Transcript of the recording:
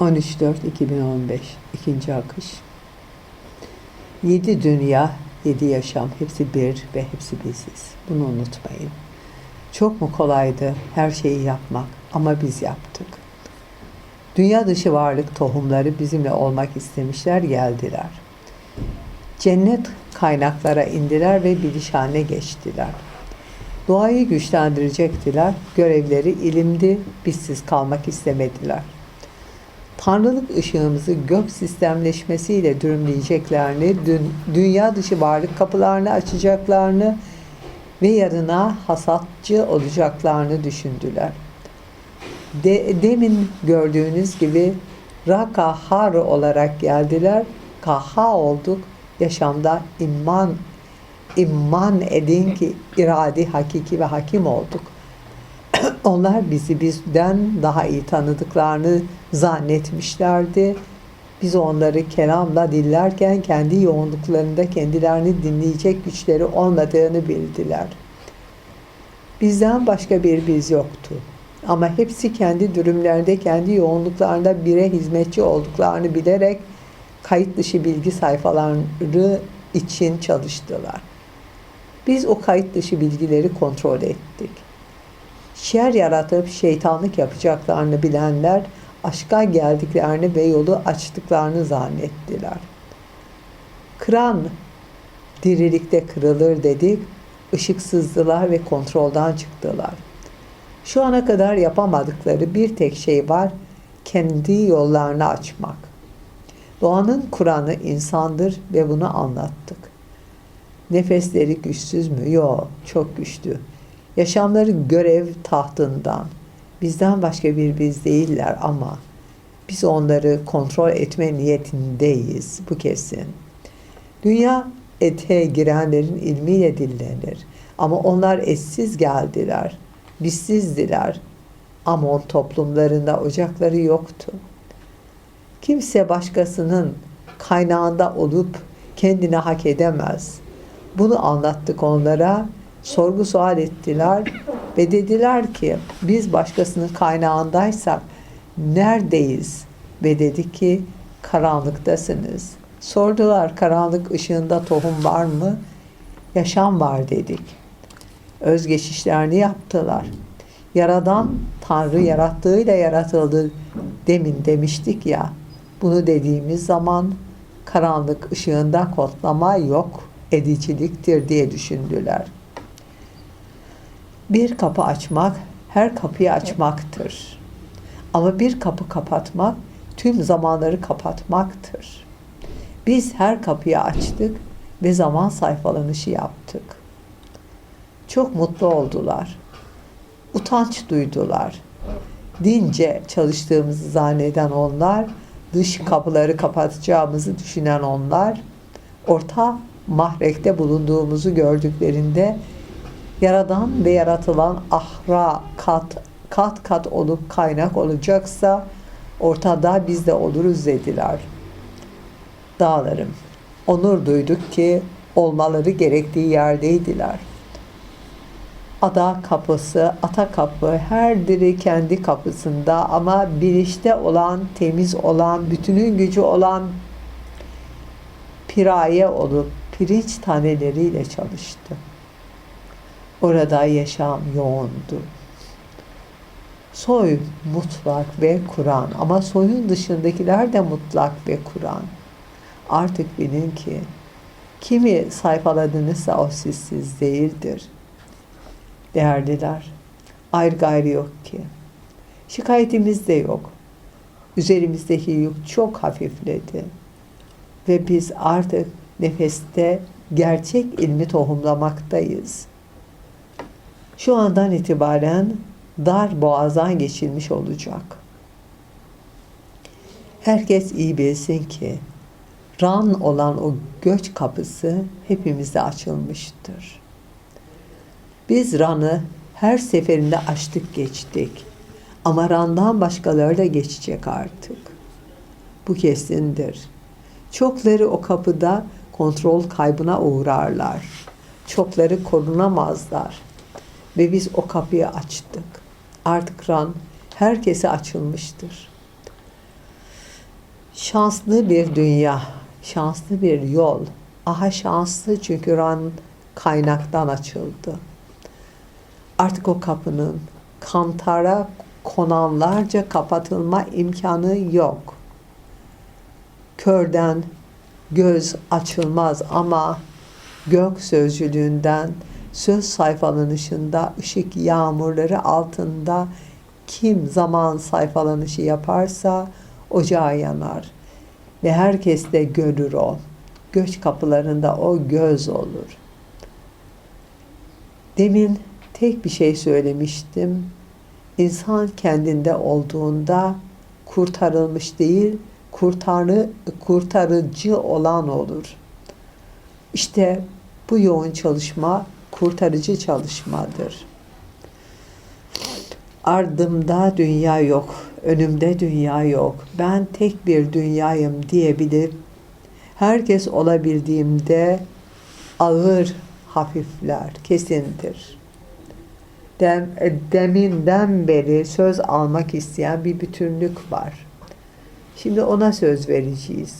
13.4.2015 ikinci akış. Yedi dünya, yedi yaşam, hepsi bir ve hepsi biziz. Bunu unutmayın. Çok mu kolaydı her şeyi yapmak ama biz yaptık. Dünya dışı varlık tohumları bizimle olmak istemişler, geldiler. Cennet kaynaklara indiler ve bilişhane geçtiler. Doğayı güçlendirecektiler, görevleri ilimdi, bizsiz kalmak istemediler. Tanrılık ışığımızı gök sistemleşmesiyle dürümleyeceklerini, dün, dünya dışı varlık kapılarını açacaklarını ve yarına hasatçı olacaklarını düşündüler. De, demin gördüğünüz gibi Rakahar olarak geldiler. Kaha olduk. Yaşamda iman iman edin ki iradi hakiki ve hakim olduk. Onlar bizi bizden daha iyi tanıdıklarını zannetmişlerdi. Biz onları kelamla dillerken kendi yoğunluklarında kendilerini dinleyecek güçleri olmadığını bildiler. Bizden başka bir biz yoktu. Ama hepsi kendi dürümlerinde, kendi yoğunluklarında bire hizmetçi olduklarını bilerek kayıt dışı bilgi sayfaları için çalıştılar. Biz o kayıt dışı bilgileri kontrol ettik. Şer yaratıp şeytanlık yapacaklarını bilenler aşka geldiklerini ve yolu açtıklarını zannettiler. Kıran dirilikte kırılır dedik, ışıksızdılar ve kontroldan çıktılar. Şu ana kadar yapamadıkları bir tek şey var, kendi yollarını açmak. Doğanın Kur'an'ı insandır ve bunu anlattık. Nefesleri güçsüz mü? Yok, çok güçlü. Yaşamları görev tahtından. Bizden başka bir biz değiller ama biz onları kontrol etme niyetindeyiz. Bu kesin. Dünya ete girenlerin ilmiyle dillenir. Ama onlar eşsiz geldiler. Bizsizdiler. Amon toplumlarında ocakları yoktu. Kimse başkasının kaynağında olup kendine hak edemez. Bunu anlattık onlara. Sorgu sual ettiler ve dediler ki biz başkasının kaynağındaysak neredeyiz? Ve dedi ki karanlıktasınız. Sordular karanlık ışığında tohum var mı? Yaşam var dedik. Özgeçişlerini yaptılar. Yaradan Tanrı yarattığıyla yaratıldı demin demiştik ya. Bunu dediğimiz zaman karanlık ışığında kodlama yok ediciliktir diye düşündüler. Bir kapı açmak her kapıyı açmaktır. Ama bir kapı kapatmak tüm zamanları kapatmaktır. Biz her kapıyı açtık ve zaman sayfalanışı yaptık. Çok mutlu oldular. Utanç duydular. Dince çalıştığımızı zanneden onlar, dış kapıları kapatacağımızı düşünen onlar, orta mahrekte bulunduğumuzu gördüklerinde yaradan ve yaratılan ahra kat kat kat olup kaynak olacaksa ortada biz de oluruz dediler. Dağlarım, onur duyduk ki olmaları gerektiği yerdeydiler. Ada kapısı, ata kapı, her biri kendi kapısında ama bilişte olan, temiz olan, bütünün gücü olan piraye olup pirinç taneleriyle çalıştı. Orada yaşam yoğundu. Soy mutlak ve Kur'an ama soyun dışındakiler de mutlak ve Kur'an. Artık bilin ki kimi sayfaladınızsa o sizsiz değildir. Değerliler, ayrı gayrı yok ki. Şikayetimiz de yok. Üzerimizdeki yük çok hafifledi. Ve biz artık nefeste gerçek ilmi tohumlamaktayız. Şu andan itibaren dar boğazdan geçilmiş olacak. Herkes iyi bilsin ki ran olan o göç kapısı hepimize açılmıştır. Biz ranı her seferinde açtık geçtik. Ama randan başkaları da geçecek artık. Bu kesindir. Çokları o kapıda kontrol kaybına uğrarlar. Çokları korunamazlar. Ve biz o kapıyı açtık. Artık ran herkese açılmıştır. Şanslı bir dünya, şanslı bir yol. Aha şanslı çünkü ran kaynaktan açıldı. Artık o kapının kantara konanlarca kapatılma imkanı yok. Körden göz açılmaz ama gök sözcülüğünden söz sayfalanışında ışık yağmurları altında kim zaman sayfalanışı yaparsa ocağı yanar ve herkes de görür o. Göç kapılarında o göz olur. Demin tek bir şey söylemiştim. İnsan kendinde olduğunda kurtarılmış değil, kurtarı, kurtarıcı olan olur. İşte bu yoğun çalışma kurtarıcı çalışmadır. Ardımda dünya yok, önümde dünya yok. Ben tek bir dünyayım diyebilir. Herkes olabildiğimde ağır hafifler, kesindir. Dem, deminden beri söz almak isteyen bir bütünlük var. Şimdi ona söz vereceğiz.